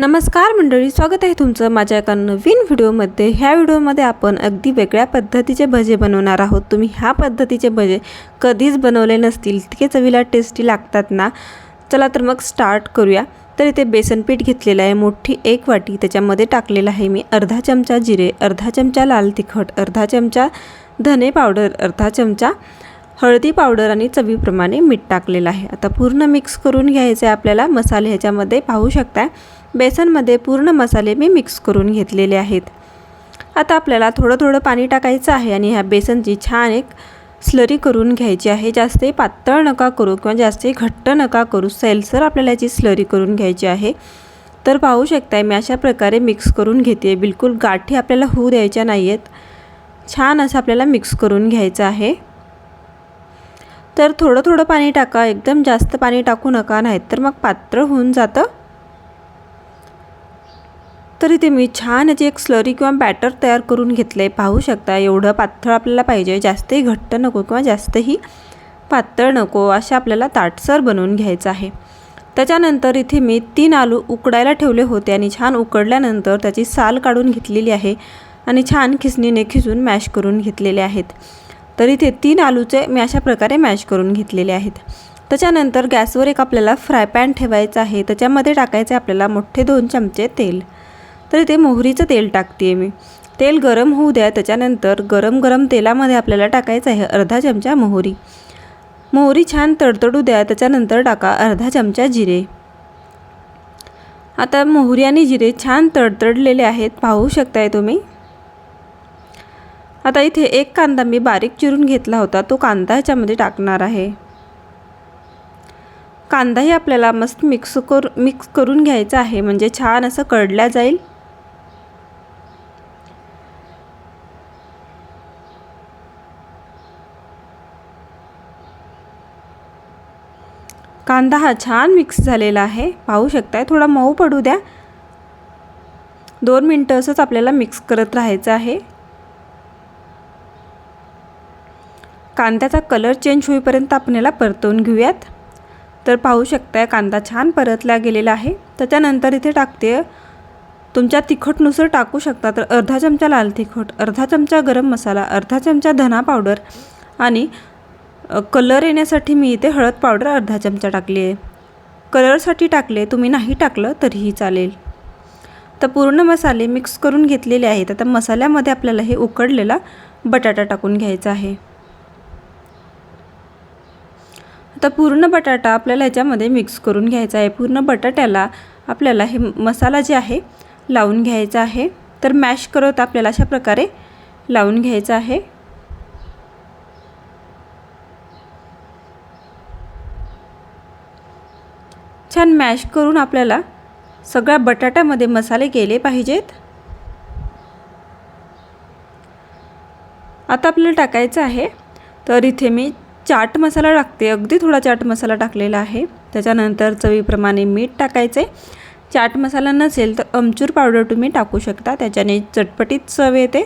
नमस्कार मंडळी स्वागत आहे तुमचं माझ्या एका नवीन व्हिडिओमध्ये. ह्या व्हिडिओमध्ये आपण अगदी वेगळ्या पद्धतीचे भजे बनवणार आहोत. तुम्ही ह्या पद्धतीचे भजे कधीच बनवले नसतील इतके चवीला टेस्टी लागतात ना? चला तर मग स्टार्ट करूया. तर इथे बेसन पीठ घेतलेलं आहे मोठी एक वाटी. त्याच्यामध्ये टाकलेलं आहे मी अर्धा चमचा जिरे अर्धा चमचा लाल तिखट अर्धा चमचा धने पावडर अर्धा चमचा हळदी पावडर आणि चवीप्रमाणे मीठ टाकलेलं आहे. आता पूर्ण मिक्स करून घ्यायचं आहे आपल्याला. मसाले ह्याच्यामध्ये पाहू शकता बेसनमध्ये पूर्ण मसाले मी मिक्स करून घेतलेले आहेत. आता आपल्याला थोडं थोडं पाणी टाकायचं आहे आणि ह्या बेसनची छान एक स्लरी करून घ्यायची आहे. जास्त पातळ नका करू किंवा जास्त घट्ट नका करू. सैलसर आपल्याला याची स्लरी करून घ्यायची आहे. तर पाहू शकताय मी अशा प्रकारे मिक्स करून घेते बिलकुल गाठी आपल्याला होऊ द्यायच्या नाही आहेत छान असं आपल्याला मिक्स करून घ्यायचं आहे. तर थोडं थोडं पाणी टाका. एकदम जास्त पाणी टाकू नका नाहीतर तर मग पात्र होऊन जातं. तर इथे मी छान याची एक स्लरी किंवा बॅटर तयार करून घेतलं आहे पाहू शकता एवढं पातळ आपल्याला पाहिजे. जास्तही घट्ट नको किंवा जास्तही पातळ नको अशा आपल्याला ताटसर बनवून घ्यायचं आहे. त्याच्यानंतर इथे मी तीन आलू उकडायला ठेवले होते आणि छान उकडल्यानंतर त्याची साल काढून घेतलेली आहे आणि छान खिसणीने खिसून मॅश करून घेतलेले आहेत. तर इथे तीन आलूचे मी अशा प्रकारे मॅश करून घेतलेले आहेत. त्याच्यानंतर गॅसवर एक आपल्याला फ्राय पॅन ठेवायचं आहे. त्याच्यामध्ये टाकायचे आपल्याला मोठे दोन चमचे तेल. तर इथे मोहरीचं तेल टाकते आहे मी. तेल गरम होऊ द्या. त्याच्यानंतर गरम गरम तेलामध्ये आपल्याला टाकायचं आहे अर्धा चमचा मोहरी. मोहरी छान तडतडू द्या. त्याच्यानंतर टाका अर्धा चमचा जिरे. आता मोहरी आणि जिरे छान तडतडलेले आहेत. पाहू शकताय तुम्ही? आता इथे एक कांदा मी बारीक चिरून घेतला होता. तो कांदा ह्याच्यामध्ये टाकणार आहे. कांदाही आपल्याला मस्त मिक्स कर मिक्स करून घ्यायचा आहे. म्हणजे छान असं कडला जाईल. कांदा हा छान मिक्स झालेला आहे. पाहू शकताय? थोडा मऊ पडू द्या. दोन मिनटं असंच आपल्याला मिक्स करत राहायचं आहे. कांद्याचा कलर चेंज होईपर्यंत आपण याला परतवून घेऊयात. तर पाहू शकताय कांदा छान परतला गेलेला आहे. त्याच्यानंतर इथे टाकते तुमच्या तिखटनुसार टाकू शकता तर अर्धा चमचा लाल तिखट अर्धा चमचा गरम मसाला अर्धा चमचा धना पावडर आणि कलर येण्यासाठी मी इथे हळद पावडर अर्धा चमचा टाकली आहे. कलरसाठी टाकले तुम्ही नाही टाकलं तरीही चालेल. तर पूर्ण मसाले मिक्स करून घेतलेले आहेत. आता मसाल्यामध्ये आपल्याला हे उकडलेला बटाटा टाकून घ्यायचा आहे. आता पूर्ण बटाटा आपल्याला ह्याच्यामध्ये मिक्स करून घ्यायचा आहे. पूर्ण बटाट्याला आपल्याला हे मसाला जे आहे लावून घ्यायचा आहे. तर मॅश करत आपल्याला अशा प्रकारे लावून घ्यायचा आहे. छान मॅश करून आपल्याला सगळ्या बटाट्यामध्ये मसाले गेले पाहिजेत. आता आपल्याला टाकायचं आहे. तर इथे मी चाट मसाला टाकते. अगदी थोडा चाट मसाला टाकलेला आहे. त्याच्यानंतर चवीप्रमाणे मीठ टाकायचे. चाट मसाला नसेल तर अमचूर पावडर तुम्ही टाकू शकता. त्याच्याने चटपटीत चव येते.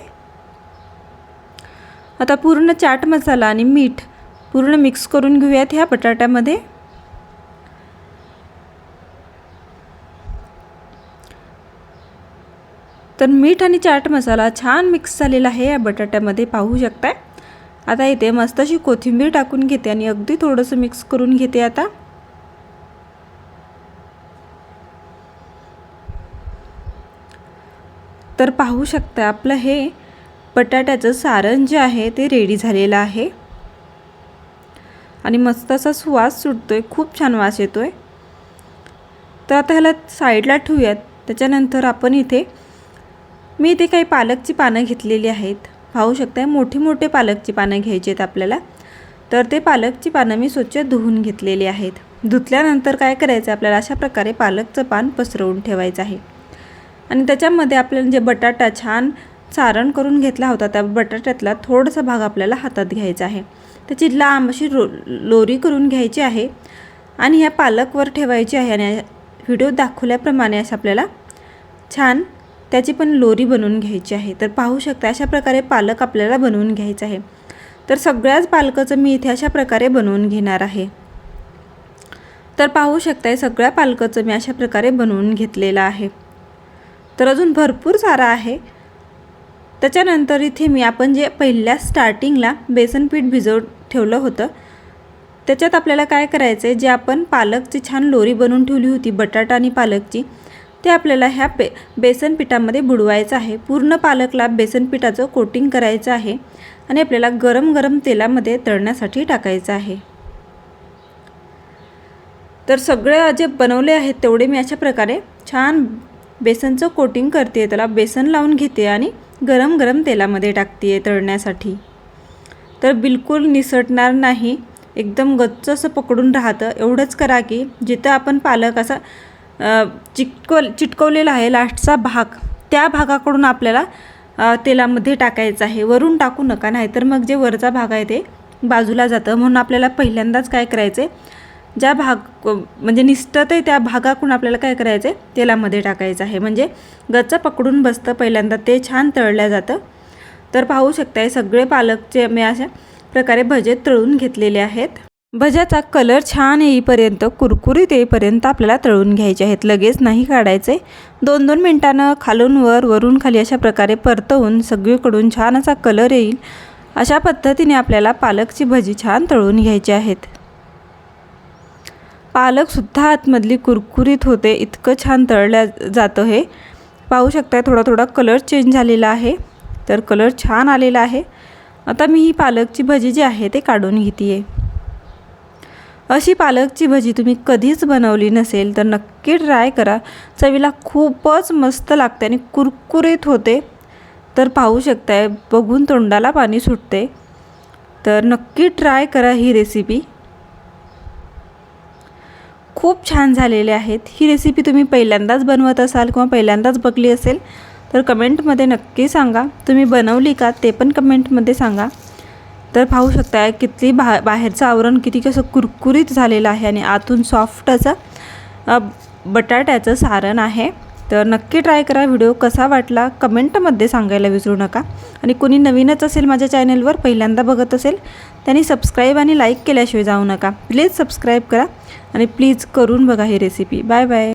आता पूर्ण चाट मसाला आणि मीठ पूर्ण मिक्स करून घेऊयात ह्या बटाट्यामध्ये. तर मीठ आणि चाट मसाला छान मिक्स झालेला आहे. या बटाट्यामध्ये पाहू शकताय. आता इथे मस्त अशी कोथिंबीर टाकून घेते आणि अगदी थोडंसं मिक्स करून घेते आता. तर पाहू शकता आपलं हे बटाट्याचं सारण जे आहे ते रेडी झालेलं आहे. आणि मस्त असा सुवास सुटतो आहे खूप छान वास येतो आहे तर आता ह्याला साईडला ठेवूयात. त्याच्यानंतर आपण इथे मी इथे काही पालकची पानं घेतलेली आहेत. पाहू शकता मोठी मोठे पालकची पानं घ्यायची आहेत आपल्याला. तर ते पालकची पानं मी स्वच्छ धुवून घेतलेली आहेत. धुतल्यानंतर काय करायचं आपल्याला? अशा प्रकारे पालकचं पान पसरवून ठेवायचं आहे. आणि त्याच्यामध्ये आपल्याला जे बटाटा छान सारण करून घेतला होता त्या बटाट्यातला थोडासा भाग आपल्याला हातात घ्यायचा आहे. त्याची लांब अशी रो लोरी करून घ्यायची आहे आणि ह्या पालकवर ठेवायची आहे. आणि व्हिडिओ दाखवल्याप्रमाणे असं आपल्याला छान त्याची पण लोरी बनवून घ्यायची आहे. तर पाहू शकता अशा प्रकारे पालक आपल्याला बनवून घ्यायचं आहे. तर सगळ्याच पालकाचं मी इथे अशा प्रकारे बनवून घेणार आहे. तर पाहू शकताय सगळ्या पालकाचं मी अशा प्रकारे बनवून घेतलेलं आहे. तर अजून भरपूर सारा आहे. त्याच्यानंतर इथे मी आपण जे पहिल्या स्टार्टिंगला बेसन पीठ भिजव ठेवलं होतं. त्याच्यात आपल्याला काय करायचं आहे जे आपण पालकची छान लोरी बनवून ठेवली होती बटाटा आणि पालकची. ते आपल्याला ह्या बे बेसन पिठामध्ये बुडवायचं आहे. पूर्ण पालकला बेसन पिठाचं कोटिंग करायचं आहे आणि आपल्याला गरम गरम तेलामध्ये तळण्यासाठी टाकायचं आहे. तर सगळे जे बनवले आहेत तेवढे मी अशा प्रकारे छान बेसनचं कोटिंग करते त्याला बेसन लावून घेते आणि गरम गरम तेलामध्ये टाकते तळण्यासाठी. तर बिलकुल निसटणार नाही. एकदम गच्च असं पकडून राहतं. एवढंच करा की जिथं आपण पालक असा चिटकव चिटकवलेला आहे लास्टचा भाग. त्या भागाकडून आपल्याला तेलामध्ये टाकायचं आहे. वरून टाकू नका नाहीतर मग जे वरचा भाग आहे ते बाजूला जातं. म्हणून आपल्याला पहिल्यांदाच काय करायचं आहे ज्या भाग म्हणजे निसटत आहे त्या भागाकडून आपल्याला काय करायचं आहे तेलामध्ये टाकायचं आहे. म्हणजे गच्च पकडून बसतं पहिल्यांदा. ते छान तळलं जातं. तर पाहू शकताय सगळे पालकचे मी अशा प्रकारे भजे तळून घेतलेले आहेत. भज्याचा कलर छान येईपर्यंत कुरकुरीत येईपर्यंत आपल्याला तळून घ्यायचे आहेत. लगेच नाही काढायचे. दोन दोन मिनटानं खालून वर वरून खाली अशा प्रकारे परतवून सगळीकडून छान असा कलर येईल. अशा पद्धतीने आपल्याला पालकची भजी छान तळून घ्यायची आहेत. पालकसुद्धा आतमधली कुरकुरीत होते इतकं छान तळल्या जातं हे. पाहू शकताय थोडा थोडा कलर चेंज झालेला आहे. तर कलर छान आलेला आहे. आता मी ही पालकची भजी जी आहे ते काढून घेते आहे अशी पालकची भजी तुम्ही कधीच बनवली नसेल तर नक्की ट्राय करा. चवीला खूपच मस्त लागते आणि कुरकुरीत होते. तर पाहू शकताय बघून तोंडाला पाणी सुटते. तर नक्की ट्राय करा ही रेसिपी खूप छान झालेले आहेत. ही रेसिपी तुम्ही पहिल्यांदाच बनवत असाल किंवा पहिल्यांदाच बघली असेल तर कमेंटमध्ये नक्की सांगा. तुम्ही बनवली का? ते पण कमेंटमध्ये सांगा. तर पाहू शकता किती बा बाहेरचं आवरण किती कसं कुरकुरीत झालेलं आहे आणि आतून सॉफ्ट असं बटाट्याचं सारण आहे. तर नक्की ट्राय करा. व्हिडिओ कसा वाटला कमेंटमध्ये सांगायला विसरू नका. आणि कोणी नवीनच असेल माझ्या चॅनलवर पहिल्यांदा बघत असेल त्यांनी सबस्क्राईब आणि लाईक केल्याशिवाय जाऊ नका. प्लीज सबस्क्राईब करा. आणि प्लीज करून बघा ही रेसिपी बाय बाय